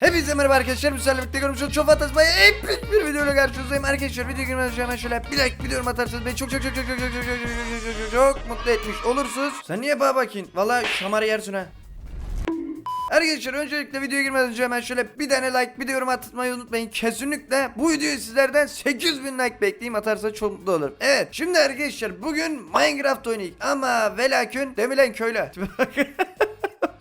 Hepinize merhaba arkadaşlar. Bu seferle birlikte görmüş olduğunuz çok fantasmaya epik bir videoyla karşınızdayım. Arkadaşlar video girmeden önce hemen şöyle bir like bir atarsanız beni çok çok çok çok çok çok çok çok çok çok çok çok mutlu etmiş olursunuz. Sen niye bana bakın? Valla şamarı yersin ha. Arkadaşlar öncelikle videoya girmeden önce hemen şöyle bir tane like bir de yorum atmayı unutmayın. Kesinlikle bu videoyu sizlerden 8000 like bekleyeyim atarsa çok mutlu olurum. Evet şimdi arkadaşlar bugün Minecraft oynayık ama velakün demilen köylü.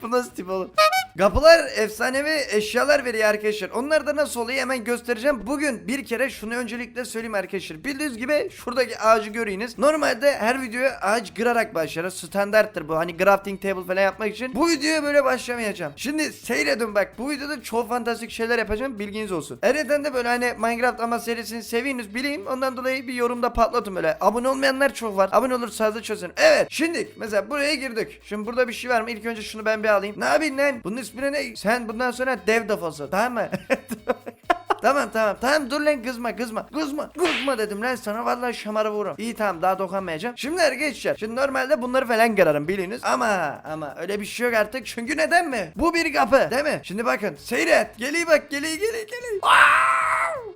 Bu nasıl tip oğlum? Kapılar efsanevi eşyalar veriyor arkadaşlar. Onlar da nasıl oluyor hemen göstereceğim. Bugün bir kere şunu öncelikle söyleyeyim arkadaşlar. Bildiğiniz gibi şuradaki ağacı görüyorsunuz. Normalde her videoya ağaç kırarak başlarız. Standarttır bu. Hani crafting table falan yapmak için. Bu videoya böyle başlamayacağım. Şimdi seyredin bak. Bu videoda çok fantastik şeyler yapacağım. Bilginiz olsun. Ayrıca de böyle hani Minecraft ama serisini seviyorsunuz bileyim. Ondan dolayı bir yorumda patlatın böyle. Abone olmayanlar çok var. Abone olursanız da çözün. Evet. Şimdi mesela buraya girdik. Şimdi burada bir şey var mı? İlk önce şunu ben bir alayım. Ne yapayım lan? Bunun ismine ne? Sen bundan sonra dev defası. Tamam mı? tamam tamam tamam dur lan kızma kızma kızma kızma dedim lan sana vallahi şamarı vururum. İyi tamam daha dokunmayacağım. Şimdi arkadaşlar şimdi normalde bunları falan kırarım biliniz ama ama öyle bir şey yok artık çünkü neden mi? Bu bir kapı değil mi? Şimdi bakın seyret geliyor bak geliyor geliyor geliyor.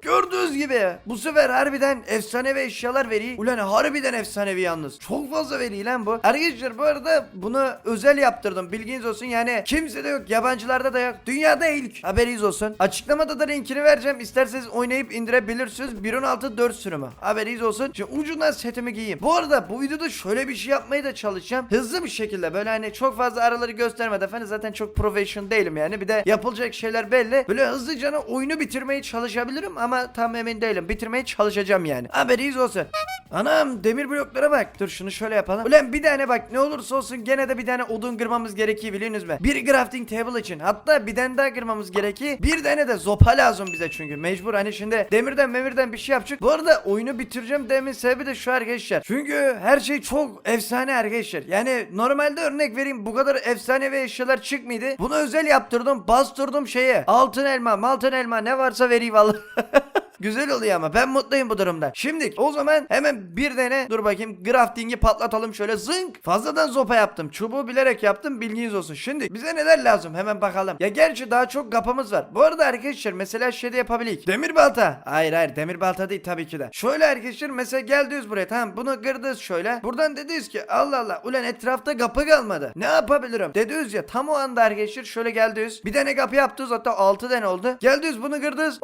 Gördüğünüz gibi bu sefer harbiden efsanevi eşyalar veriyor. Ulan harbiden efsanevi yalnız. Çok fazla veriyor lan bu. Arkadaşlar bu arada bunu özel yaptırdım. Bilginiz olsun yani kimse de yok. Yabancılarda da yok. Dünyada ilk. Haberiniz olsun. Açıklamada da linkini vereceğim. İsterseniz oynayıp indirebilirsiniz. 1.16 4 sürümü. Haberiniz olsun. Şimdi ucundan setimi giyeyim. Bu arada bu videoda şöyle bir şey yapmayı da çalışacağım. Hızlı bir şekilde böyle hani çok fazla araları göstermeden efendim zaten çok professional değilim yani. Bir de yapılacak şeyler belli. Böyle hızlıca oyunu bitirmeye çalışabilirim ama tam emin değilim. Bitirmeye çalışacağım yani. Haberiniz olsun. Anam demir bloklara bak. Dur şunu şöyle yapalım. Ulan bir tane bak ne olursa olsun gene de bir tane odun kırmamız gerekiyor biliyorsunuz mu? Bir crafting table için. Hatta bir tane daha kırmamız gerekiyor. Bir tane de zopa lazım bize çünkü. Mecbur hani şimdi demirden memirden bir şey yapacak. Bu arada oyunu bitireceğim demin sebebi de şu arkadaşlar. Çünkü her şey çok efsane arkadaşlar. Yani normalde örnek vereyim bu kadar efsane ve eşyalar çıkmıyordu. Bunu özel yaptırdım. Bastırdım şeye. Altın elma, maltın elma ne varsa vereyim vallahi. Güzel oluyor ama ben mutluyum bu durumda. Şimdi o zaman hemen bir tane dur bakayım crafting'i patlatalım şöyle zınk. Fazladan zopa yaptım. Çubuğu bilerek yaptım bilginiz olsun. Şimdi bize neler lazım hemen bakalım. Ya gerçi daha çok kapımız var. Bu arada arkadaşlar mesela şey de yapabilik. Demir balta. Hayır hayır demir balta değil tabii ki de. Şöyle arkadaşlar mesela geldiniz buraya tamam bunu kırdınız şöyle. Buradan dediniz ki Allah Allah ulan etrafta kapı kalmadı. Ne yapabilirim? Dediniz ya tam o anda arkadaşlar şöyle geldiniz. Bir tane kapı yaptınız hatta 6 tane oldu. Geldiniz bunu kırdınız.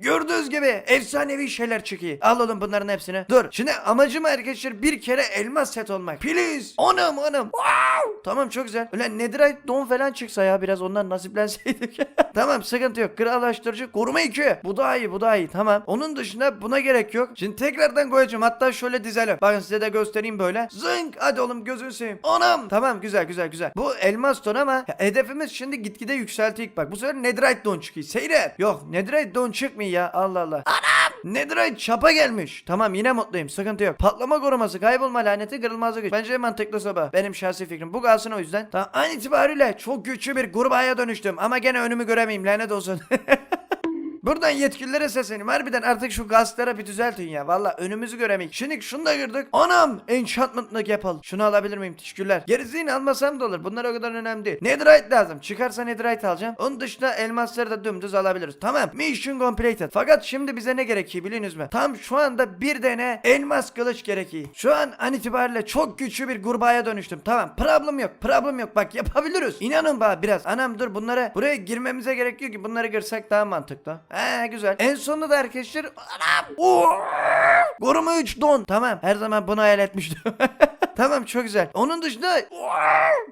Gördüğünüz gibi efsanevi şeyler çıkıyor. Alalım bunların hepsini. Dur. Şimdi amacım arkadaşlar bir kere elmas set olmak. Please. Anam anam. Wow. Tamam çok güzel. Ulan netherite don falan çıksa ya biraz ondan nasiplenseydik. tamam sıkıntı yok. Krallaştırıcı koruma 2. Bu daha iyi bu daha iyi. Tamam. Onun dışında buna gerek yok. Şimdi tekrardan koyacağım. Hatta şöyle dizelim. Bakın size de göstereyim böyle. Zınk. Hadi oğlum gözünü seveyim. Anam. Tamam güzel güzel güzel. Bu elmas don ama ya, hedefimiz şimdi gitgide yükseltiyik bak. Bu sefer netherite don çıkıyor. Seyret. Yok netherite don çıkmıyor ya. Allah Allah. Anam! Netherite çapa gelmiş. Tamam yine mutluyum. Sıkıntı yok. Patlama koruması, kaybolma laneti, kırılmazlık güç. Bence mantıklı sabah. Benim şahsi fikrim. Bu kalsın o yüzden. Tamam. An itibariyle çok güçlü bir kurbağaya dönüştüm. Ama gene önümü göremeyeyim. Lanet olsun. Buradan yetkililere sesleneyim. Harbiden artık şu gazlara bir düzeltin ya. Valla önümüzü göremeyiz. Şimdi şunu da kırdık. Anam! Enchantment'lık yapalım. Şunu alabilir miyim? Teşekkürler. Gerisini almasam da olur. Bunlar o kadar önemli değil. Netherite lazım. Çıkarsa Netherite alacağım. Onun dışında elmasları da dümdüz alabiliriz. Tamam. Mission completed. Fakat şimdi bize ne gerekiyor biliyorsunuz mu? Tam şu anda bir tane elmas kılıç gerekiyor. Şu an an itibariyle çok güçlü bir kurbağaya dönüştüm. Tamam. Problem yok. Problem yok. Bak yapabiliriz. İnanın bana biraz. Anam dur bunlara buraya girmemize gerek yok ki. Bunları kırsak daha mantıklı. He güzel. En sonunda da arkadaşlar anam. Koruma 3 don. Tamam. Her zaman bunu hayal etmiştim. tamam çok güzel. Onun dışında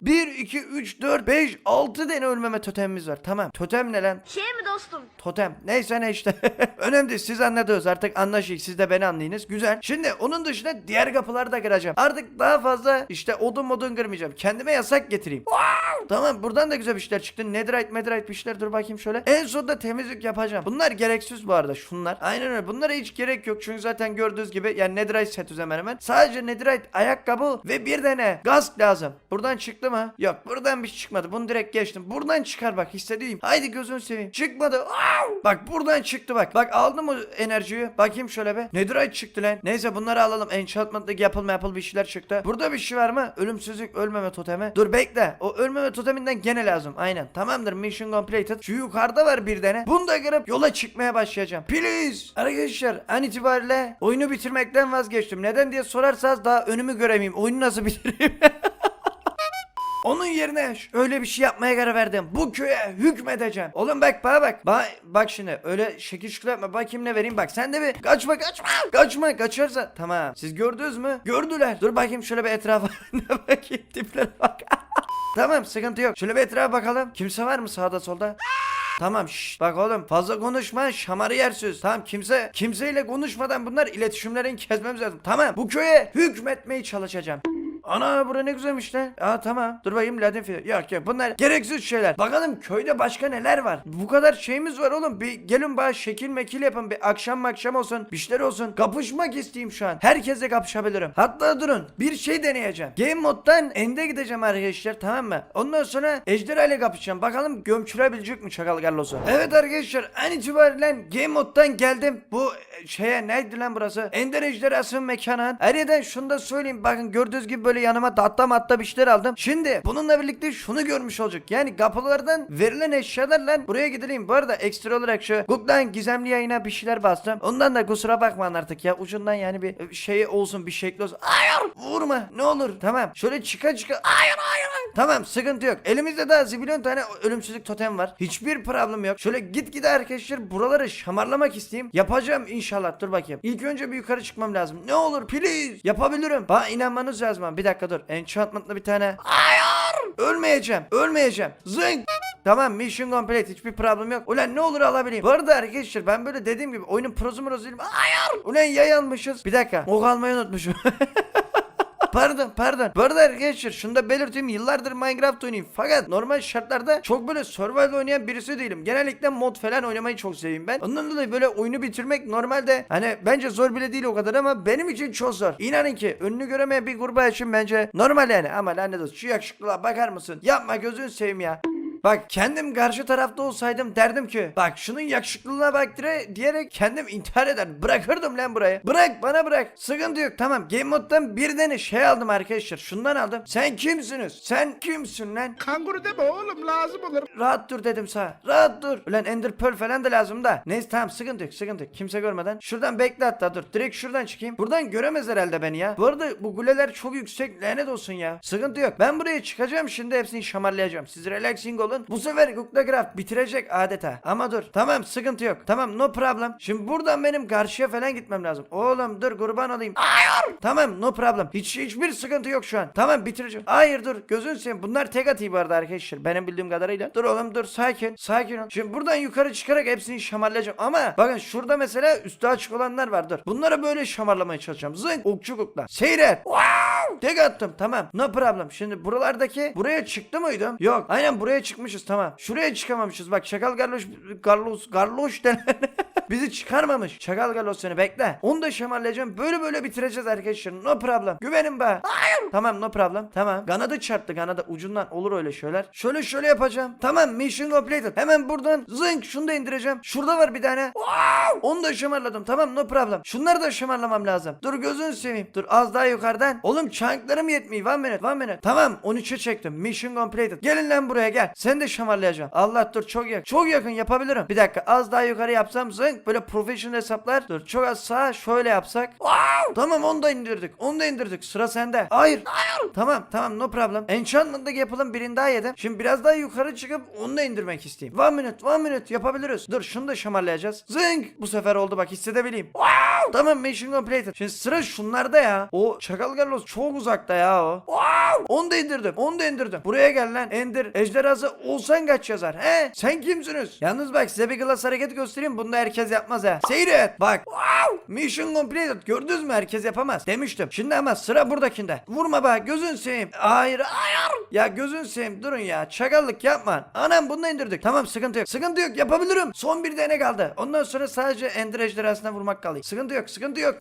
1, 2, 3, 4, 5, 6 tane ölmeme totemimiz var. Tamam. Totem ne lan? Şey mi dostum? Totem. Neyse ne işte. Önemli değil. Siz anladınız. Artık anlaşılır. Siz de beni anlayınız. Güzel. Şimdi onun dışında diğer kapıları da kıracağım. Artık daha fazla işte odun modun kırmayacağım. Kendime yasak getireyim. Tamam buradan da güzel bir şeyler çıktı. Netherite, netherite bir şeyler dur bakayım şöyle. En sonunda temizlik yapacağım. Bunlar gereksiz bu arada şunlar. Aynen öyle. Bunlara hiç gerek yok. Çünkü zaten gördüğünüz gibi yani netherite set hemen hemen. Sadece netherite ayakkabı ve bir tane gaz lazım. Buradan çıktı mı? Yok buradan bir şey çıkmadı. Bunu direkt geçtim. Buradan çıkar bak hissediyorum. Haydi gözünü seveyim. Çık çıkmadı. Au! Bak buradan çıktı bak. Bak aldım o enerjiyi. Bakayım şöyle bir. Netherite çıktı lan. Neyse bunları alalım. Enchantment'lık yapılma yapıl bir şeyler çıktı. Burada bir şey var mı? Ölümsüzlük ölmeme totemi. Dur bekle. O ölmeme toteminden gene lazım. Aynen. Tamamdır. Mission completed. Şu yukarıda var bir tane. Bunu da kırıp yola çıkmaya başlayacağım. Please. Arkadaşlar an itibariyle oyunu bitirmekten vazgeçtim. Neden diye sorarsanız daha önümü göremeyeyim. Oyunu nasıl bitireyim? Onun yerine öyle bir şey yapmaya karar verdim. Bu köye hükmedeceğim. Oğlum bak bana bak. Ba bak şimdi öyle şekil şükür yapma. Bakayım ne vereyim bak. Sen de bir kaçma kaçma. Kaçma kaçarsa. Tamam. Siz gördünüz mü? Gördüler. Dur bakayım şöyle bir etrafa. ne bakayım tiplere bak. tamam sıkıntı yok. Şöyle bir etrafa bakalım. Kimse var mı sağda solda? Tamam şşş bak oğlum fazla konuşma şamarı yersiz. Tamam kimse kimseyle konuşmadan bunlar iletişimlerini kesmemiz lazım. Tamam bu köye hükmetmeye çalışacağım. Ana bura ne güzelmiş lan. Aa tamam. Dur bakayım Latin fili. Yok yok bunlar gereksiz şeyler. Bakalım köyde başka neler var. Bu kadar şeyimiz var oğlum. Bir gelin bana şekil mekil yapın. Bir akşam akşam olsun. Bir şeyler olsun. Kapışmak isteyeyim şu an. Herkese kapışabilirim. Hatta durun. Bir şey deneyeceğim. Game moddan ende gideceğim arkadaşlar tamam mı? Ondan sonra ejderha ile kapışacağım. Bakalım gömçürebilecek mi Çakal Garlos'u? Evet arkadaşlar an itibariyle game moddan geldim. Bu e, şeye neydi lan burası? Ender ejderhasının mekanı. Ayrıca şunu da söyleyeyim. Bakın gördüğünüz gibi böyle yanıma tatlı matta bir şeyler aldım. Şimdi bununla birlikte şunu görmüş olacak. Yani kapılardan verilen eşyalarla buraya gidelim. Bu arada ekstra olarak şu Google'dan gizemli yayına bir şeyler bastım. Ondan da kusura bakmayın artık ya. Ucundan yani bir şey olsun bir şekli olsun. Hayır vurma ne olur. Tamam şöyle çıka çıka. Hayır hayır. Tamam sıkıntı yok. Elimizde daha zibilyon tane ölümsüzlük totem var. Hiçbir problem yok. Şöyle git gide arkadaşlar buraları şamarlamak isteyeyim. Yapacağım inşallah. Dur bakayım. İlk önce bir yukarı çıkmam lazım. Ne olur please. Yapabilirim. Bana inanmanız lazım. Bir dakika dur. Enchantment'lı bir tane. Hayır. Ölmeyeceğim. Ölmeyeceğim. Zınk. Tamam mission complete hiçbir problem yok. Ulan ne olur alabileyim. Bu arada arkadaşlar ben böyle dediğim gibi oyunun murosu değilim. Hayır. Ulan yay almışız. Bir dakika. Ok almayı unutmuşum. Pardon pardon. Bu arada arkadaşlar şunu da belirteyim yıllardır Minecraft oynayayım. Fakat normal şartlarda çok böyle survival oynayan birisi değilim. Genellikle mod falan oynamayı çok seveyim ben. Ondan dolayı böyle oyunu bitirmek normalde hani bence zor bile değil o kadar ama benim için çok zor. İnanın ki önünü göremeyen bir gruba için bence normal yani. Ama lanet olsun şu yakışıklılığa bakar mısın? Yapma gözünü seveyim ya. Bak kendim karşı tarafta olsaydım derdim ki bak şunun yakışıklılığına bak dire, diyerek kendim intihar eder. Bırakırdım lan burayı. Bırak bana bırak. Sıkıntı yok tamam. Game moddan bir tane şey aldım arkadaşlar. Şundan aldım. Sen kimsiniz? Sen kimsin lan? Kanguru deme oğlum lazım olur. Rahat dur dedim sana. Rahat dur. Ulan Ender Pearl falan da lazım da. Neyse tamam sıkıntı yok sıkıntı yok. Kimse görmeden. Şuradan bekle hatta dur. Direkt şuradan çıkayım. Buradan göremez herhalde beni ya. Bu arada bu kuleler çok yüksek. Lanet olsun ya. Sıkıntı yok. Ben buraya çıkacağım şimdi hepsini şamarlayacağım. Siz relaxing olun. Bu sefer Craft bitirecek adeta. Ama dur. Tamam sıkıntı yok. Tamam no problem. Şimdi buradan benim karşıya falan gitmem lazım. Oğlum dur kurban olayım. Hayır. Tamam no problem. Hiç hiçbir sıkıntı yok şu an. Tamam bitireceğim. Hayır dur. Gözün seveyim. Bunlar tek atıyor bu arada arkadaşlar. Benim bildiğim kadarıyla. Dur oğlum dur sakin. Sakin ol. Şimdi buradan yukarı çıkarak hepsini şamarlayacağım. Ama bakın şurada mesela üstü açık olanlar var. Dur. Bunları böyle şamarlamaya çalışacağım. Zınk. Okçu kukla. Seyret. Wow. Tek attım. Tamam. No problem. Şimdi buralardaki buraya çıktı mıydım? Yok. Aynen buraya çıkmışız. Tamam. Şuraya çıkamamışız. Bak Çakal Garloş Garlos Garloş denen bizi çıkarmamış. Çakal Garloş seni bekle. Onu da şamarlayacağım. Böyle böyle bitireceğiz arkadaşlar. No problem. Güvenin be. Hayır. Tamam no problem. Tamam. Kanadı çarptı. Kanadı ucundan olur öyle şeyler. Şöyle şöyle yapacağım. Tamam. Mission completed. Hemen buradan zınk şunu da indireceğim. Şurada var bir tane. Wow. Onu da şamarladım. Tamam no problem. Şunları da şamarlamam lazım. Dur gözünü seveyim. Dur az daha yukarıdan. Oğlum çanklarım yetmiyor. One minute. One minute. Tamam 13'e çektim. Mission completed. Gelin lan buraya gel. Sen de şamarlayacağım. Allah dur çok yakın. Çok yakın yapabilirim. Bir dakika az daha yukarı yapsam zınk böyle professional hesaplar. Dur çok az sağa şöyle yapsak. Wow. Tamam onu da indirdik. Onu da indirdik. Sıra sende. Hayır. Hayır. Tamam tamam no problem. Enchantment'daki yapalım birini daha yedim. Şimdi biraz daha yukarı çıkıp onu da indirmek isteyeyim. One minute one minute yapabiliriz. Dur şunu da şamarlayacağız. Zınk. Bu sefer oldu bak hissedebileyim. Wow. Tamam mission completed. Şimdi sıra şunlarda ya. O Çakal Garlos çok uzakta ya o. Wow. Onu da indirdim. Onu da indirdim. Buraya gel lan. Ender ejderhası olsan kaç yazar? He? Sen kimsiniz? Yalnız bak size bir glass hareketi göstereyim. Bunu da herkes yapmaz ha. Seyret. Bak. Wow. Mission completed. Gördünüz mü? Herkes yapamaz. Demiştim. Şimdi ama sıra buradakinde. Vurma bak. Gözün seveyim. Hayır. Hayır. Ya gözün seveyim. Durun ya. Çakallık yapma. Anam bunu indirdik. Tamam sıkıntı yok. Sıkıntı yok. Yapabilirim. Son bir tane kaldı. Ondan sonra sadece Ender ejderhasına vurmak kalıyor. Sıkıntı yok. sıkıntı yok.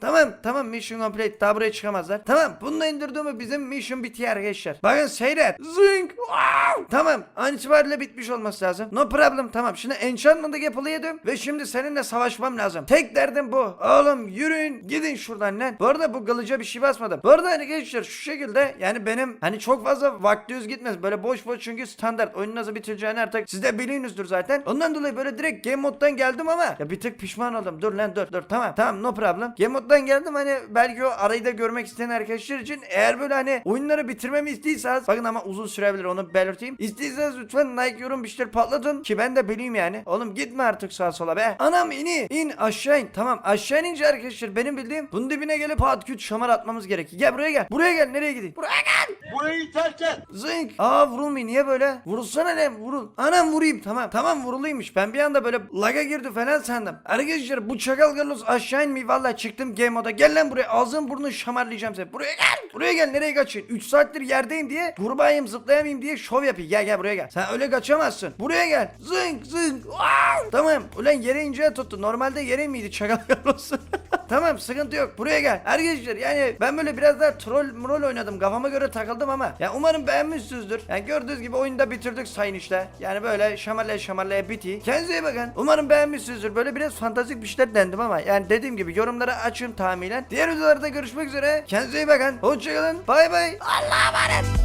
Tamam tamam mission complete daha buraya çıkamazlar. Tamam bunu da indirdiğimi bizim mission bitiyor arkadaşlar. Bakın seyret. Wow. Tamam an itibariyle bitmiş olması lazım. No problem tamam. Şimdi enchantment'ı yapılı yedim ve şimdi seninle savaşmam lazım. Tek derdim bu. Oğlum yürüyün gidin şuradan lan. Bu arada bu kılıca bir şey basmadım. Bu arada arkadaşlar şu şekilde yani benim hani çok fazla vakti yüz gitmez. Böyle boş boş çünkü standart oyunun nasıl bitireceğini artık siz de biliyorsunuzdur zaten. Ondan dolayı böyle direkt game moddan geldim ama ya bir tık pişman oldum. Dur lan dur dur tamam tamam no problem. Game moddan geldim hani belki o arayı da görmek isteyen arkadaşlar için eğer böyle hani oyunları bitirmemi istiyorsanız bakın ama uzun sürebilir onu belirteyim. İstiyorsanız lütfen like yorum bir şeyler patlatın ki ben de bileyim yani. Oğlum gitme artık sağa sola be. Anam ini in aşağı in. Tamam aşağı inince arkadaşlar benim bildiğim bunun dibine gelip pat küt şamar atmamız gerekiyor. Gel buraya gel. Buraya gel nereye gideyim? Buraya gel. Burayı terk et. Zınk. Aa vurulmuyor niye böyle? Vurulsana lan vurul. Anam vurayım tamam. Tamam vuruluymuş. Ben bir anda böyle laga girdi falan sandım. Arkadaşlar bu çakal Carlos aşağı inmiyor. Valla çıktım game moda. Gel lan buraya. Ağzın burnunu şamarlayacağım seni. Buraya gel. Buraya gel. Nereye kaçıyorsun? 3 saattir yerdeyim diye kurbayım zıplayamayayım diye şov yapayım. Gel gel buraya gel. Sen öyle kaçamazsın. Buraya gel. Zınk zınk. Wow. Tamam. Ulan yere ince tuttu. Normalde yere miydi çakal Carlos? Tamam sıkıntı yok. Buraya gel. Arkadaşlar yani ben böyle biraz daha troll mrol oynadım. Kafama göre takıldım ama. Ya umarım beğenmişsinizdir. Yani gördüğünüz gibi oyunu da bitirdik sayın işte. Yani böyle şamarlaya şamarlaya biti. Kendinize iyi bakın. Umarım beğenmişsinizdir. Böyle biraz fantastik bir şeyler dendim ama. Yani dediğim gibi yorumlara açın tahminen. Diğer videolarda görüşmek üzere. Kendinize iyi bakın. Hoşçakalın. Bay bay. Allah'a emanet.